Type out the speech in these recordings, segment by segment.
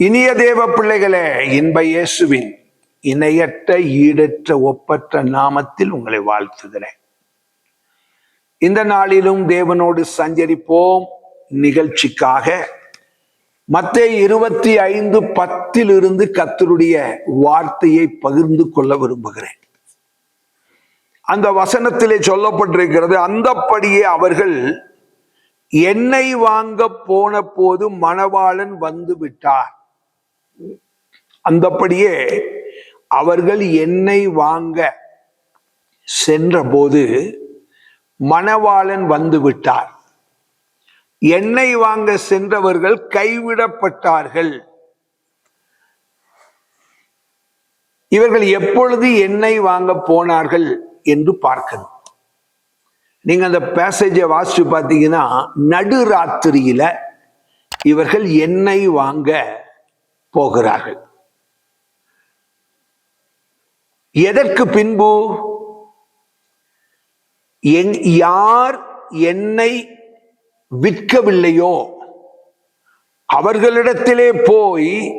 இனிய தேவ பிள்ளைகளே இன்ப இயேசுவின் இணையற்ற ஈடற்ற ஒப்பற்ற நாமத்தில் உங்களை வாழ்த்துகிறேன். இந்த நாளிலும் தேவனோடு சஞ்சரிப்போம் நிகழ்ச்சிக்காக. மத்தேயு இருபத்தி ஐந்து பத்திலிருந்து கத்தருடைய வார்த்தையை பகிர்ந்து கொள்ள விரும்புகிறேன். அந்த வசனத்திலே சொல்லப்பட்டிருக்கிறது அந்தப்படியே அவர்கள் எண்ணெய் வாங்க போன போது மணவாளன் வந்து விட்டார். அந்தப்படியே அவர்கள் என்னை வாங்க சென்றபோது மணவாளன் வந்து விட்டார் எண்ணெய் வாங்க சென்றவர்கள் கைவிடப்பட்டார்கள். இவர்கள் எப்பொழுது எண்ணெய் வாங்க போனார்கள் என்று பார்க்கணும். நீங்க அந்த பேசேஜை வாசிச்சு பார்த்தீங்கன்னா நடுராத்திரியில இவர்கள் எண்ணெய் வாங்க போகிறார்கள். எதற்கு பின்பு? எங்- யார் என்னை விற்கவில்லையோ அவர்களிடத்திலே போய்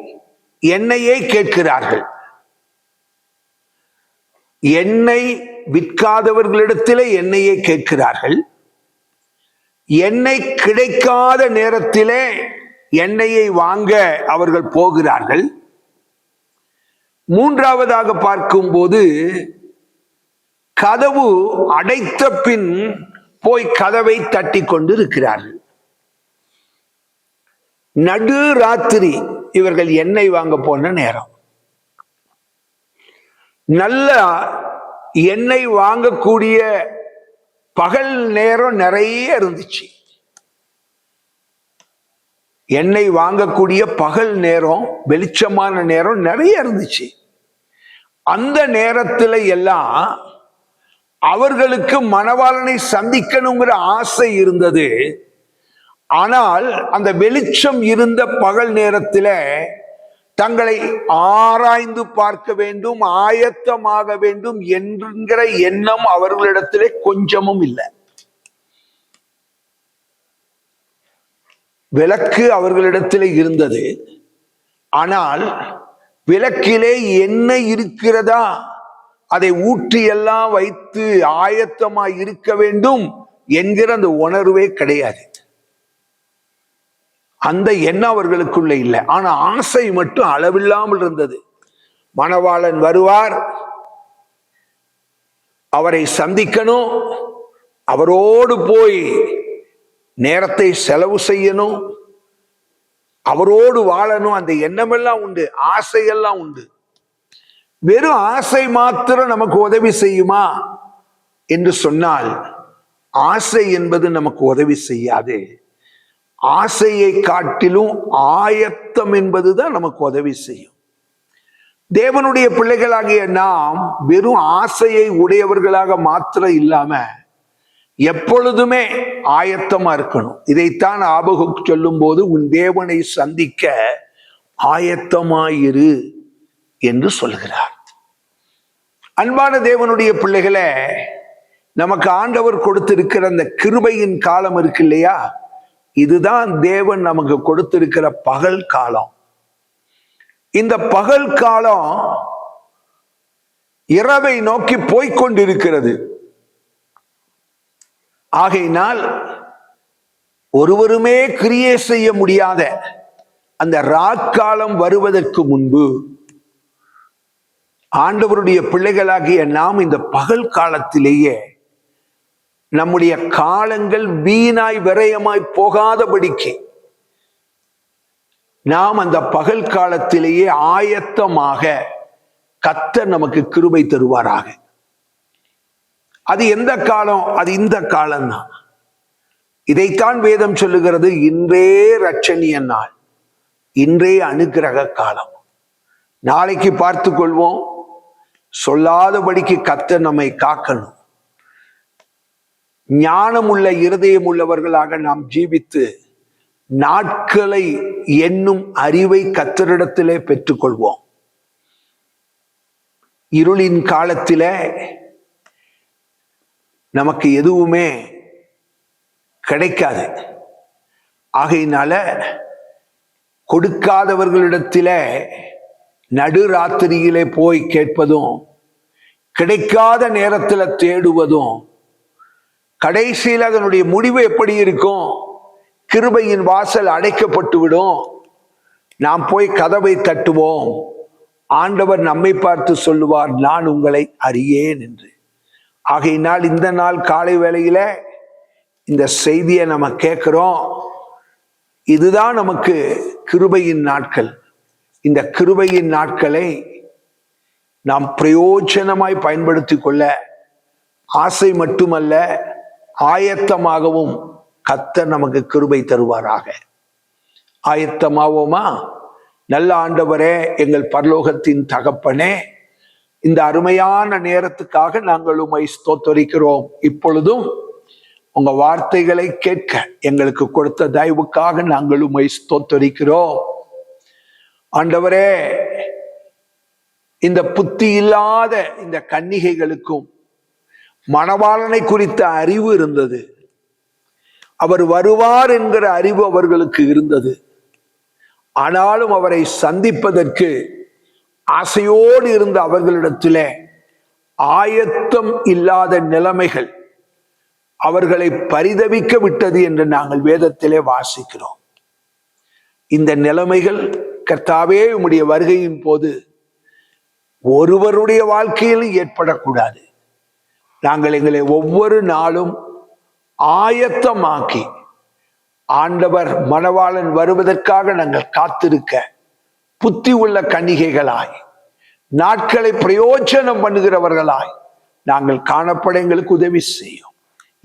என்னையே கேட்கிறார்கள். என்னை விற்காதவர்களிடத்திலே என்னையே கேட்கிறார்கள். என்னை கிடைக்காத நேரத்திலே எண்ணெயை வாங்க அவர்கள் போகிறார்கள். மூன்றாவதாக பார்க்கும்போது கதவு அடைத்த பின் போய் கதவை தட்டி கொண்டு இருக்கிறார்கள் நடு ராத்திரி இவர்கள் எண்ணெய் வாங்க போன நேரம். நல்ல எண்ணெய் வாங்கக்கூடிய பகல் நேரம் நிறைய இருந்துச்சு. எண்ணெய் வாங்கக்கூடிய பகல் நேரம் வெளிச்சமான நேரம் நிறைய இருந்துச்சு. அந்த நேரத்துல எல்லாம் அவர்களுக்கு மணவாளனை சந்திக்கணுங்கிற ஆசை இருந்தது. ஆனால் அந்த வெளிச்சம் இருந்த பகல் நேரத்தில் தங்களை ஆராய்ந்து பார்க்க வேண்டும் ஆயத்தமாக வேண்டும் என்கிற எண்ணம் அவர்களிடத்திலே கொஞ்சமும் இல்லை. விளக்கு அவர்களிடத்திலே இருந்தது. ஆனால் விளக்கிலே என்ன இருக்கிறதா? அதை ஊற்றி எல்லாம் வைத்து ஆயத்தமாய் இருக்க வேண்டும் என்கிற அந்த உணர்வே கிடையாது. அந்த எண்ணம் அவர்களுக்குள்ள இல்லை. ஆனா ஆசை மட்டும் அளவில்லாமல் இருந்தது. மணவாளன் வருவார். அவரை சந்திக்கணும். அவரோடு போய் நேரத்தை செலவு செய்யணும். அவரோடு வாழணும். அந்த எண்ணமெல்லாம் உண்டு. ஆசையெல்லாம் உண்டு. வெறும் ஆசை மாத்திரம் நமக்கு உதவி செய்யுமா? என்று சொன்னால் ஆசை என்பது நமக்கு உதவி செய்யாது. ஆசையை காட்டிலும் ஆயத்தம் என்பதுதான் நமக்கு உதவி செய்யும். தேவனுடைய பிள்ளைகளாகிய நாம் வெறும் ஆசையை உடையவர்களாக மாத்திரம் இல்லாம எப்பொழுதுமே ஆயத்தமா இருக்கணும். இதைத்தான் ஆபகம் சொல்லும் போது உன் தேவனை சந்திக்க ஆயத்தமாயிரு என்று சொல்கிறார். அன்பான தேவனுடைய பிள்ளைகளை நமக்கு ஆண்டவர் கொடுத்திருக்கிற அந்த கிருபையின் காலம் இருக்கு இல்லையா? இதுதான் தேவன் நமக்கு கொடுத்திருக்கிற பகல் காலம். இந்த பகல் காலம் இரவை நோக்கி போய்கொண்டிருக்கிறது ஆகையினால் ஒருவருமே கிரியே செய்ய முடியாத அந்த ராக்காலம் வருவதற்கு முன்பு ஆண்டவருடைய பிள்ளைகளாகிய நாம் இந்த பகல் காலத்திலேயே நம்முடைய காலங்கள் வீணாய் விரயமாய் போகாதபடிக்கு நாம் அந்த பகல் காலத்திலேயே ஆயத்தமாக கத்த நமக்கு கிருபை தருவாராக. அது எந்த காலம்? அது இந்த காலம்தான். இதைத்தான் வேதம் சொல்லுகிறது இன்றே ரட்சணிய நாள். இன்றே அனுக்கிரக காலம். நாளைக்கு பார்த்து கொள்வோம். சொல்லாதபடிக்கு கத்த நம்மை காக்கணும். ஞானமுள்ள இருதயம் உள்ளவர்களாக நாம் ஜீவித்து நாட்களை என்னும் அறிவை கத்தரிடத்திலே பெற்றுக்கொள்வோம். இருளின் காலத்திலே நமக்கு எதுவுமே கிடைக்காது. ஆகையினால கொடுக்காதவர்களிடத்தில நடுராத்திரியிலே போய் கேட்பதும் கிடைக்காத நேரத்தில் தேடுவதும் கடைசியில் அதனுடைய முடிவு எப்படி இருக்கும்? கிருபையின் வாசல் அடைக்கப்பட்டு விடும். நாம் போய் கதவை தட்டுவோம். ஆண்டவர் நம்மை பார்த்து சொல்லுவார் நான் உங்களை அறியேன் என்று. ஆகையினால் இந்த நாள் காலை வேளையில இந்த செய்தியை நம்ம கேட்கிறோம். இதுதான் நமக்கு கிருபையின் நாட்கள். இந்த கிருபையின் நாட்களை நாம் பிரயோஜனமாய் பயன்படுத்தி கொள்ள ஆசை மட்டுமல்ல ஆயத்தமாகவும் கத்தர் நமக்கு கிருபை தருவாராக. ஆயத்தமாவோமா? நல்ல ஆண்டவரே எங்கள் பரலோகத்தின் தகப்பனே இந்த அருமையான நேரத்துக்காக நாங்கள் உமை ஸ்தோத்தரிக்கிறோம். இப்பொழுதும் உங்க வார்த்தைகளை கேட்க எங்களுக்கு கொடுத்த தயவுக்காக நாங்கள் உமை ஸ்தோத்தரிக்கிறோம். ஆண்டவரே இந்த புத்தி இல்லாத இந்த கன்னிகைகளுக்கும் மணவாளனை குறித்த அறிவு இருந்தது. அவர் வருவார் என்கிற அறிவு அவர்களுக்கு இருந்தது. ஆனாலும் அவரை சந்திப்பதற்கு ஆசையோடு இருந்த அவர்களிடத்திலே ஆயத்தம் இல்லாத நிலைமைகள் அவர்களை பரிதவிக்க விட்டது என்று நாங்கள் வேதத்திலே வாசிக்கிறோம். இந்த நிலைமைகள் கர்த்தாவே உம்முடைய வருகையின் போது ஒருவருடைய வாழ்க்கையிலும் ஏற்படக்கூடாது. நாங்கள் எங்களை ஒவ்வொரு நாளும் ஆயத்தமாக்கி ஆண்டவர் மணவாளன் வருவதற்காக நாங்கள் காத்திருக்க புத்தி உள்ள கணிகைகளாய் நாட்களை பிரயோஜனம் பண்ணுகிறவர்களாய் நாங்கள் காணப்பட எங்களுக்கு உதவி செய்யும்.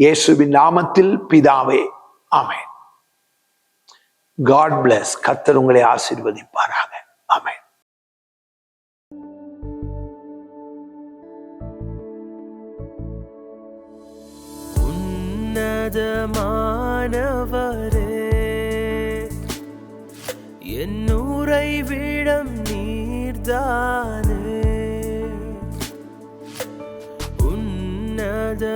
இயேசுவின் நாமத்தில் பிதாவே அமேன் காட் பிளஸ் கத்தர் உங்களை ஆசிர்வதிப்பாராக. அமேன் உன்னதமானவரே உறைவிடம் நீர்தானே? உன்னதமானவரே.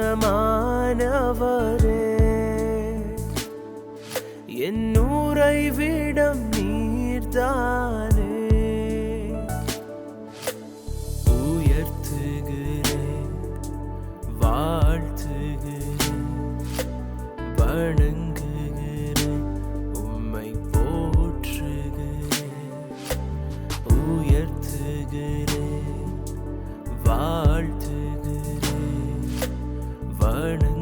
என் உறைவிடம் நீர்தான்? வாழ்த்துகிறேன் வாழ்த்துகிறேன் வணங்க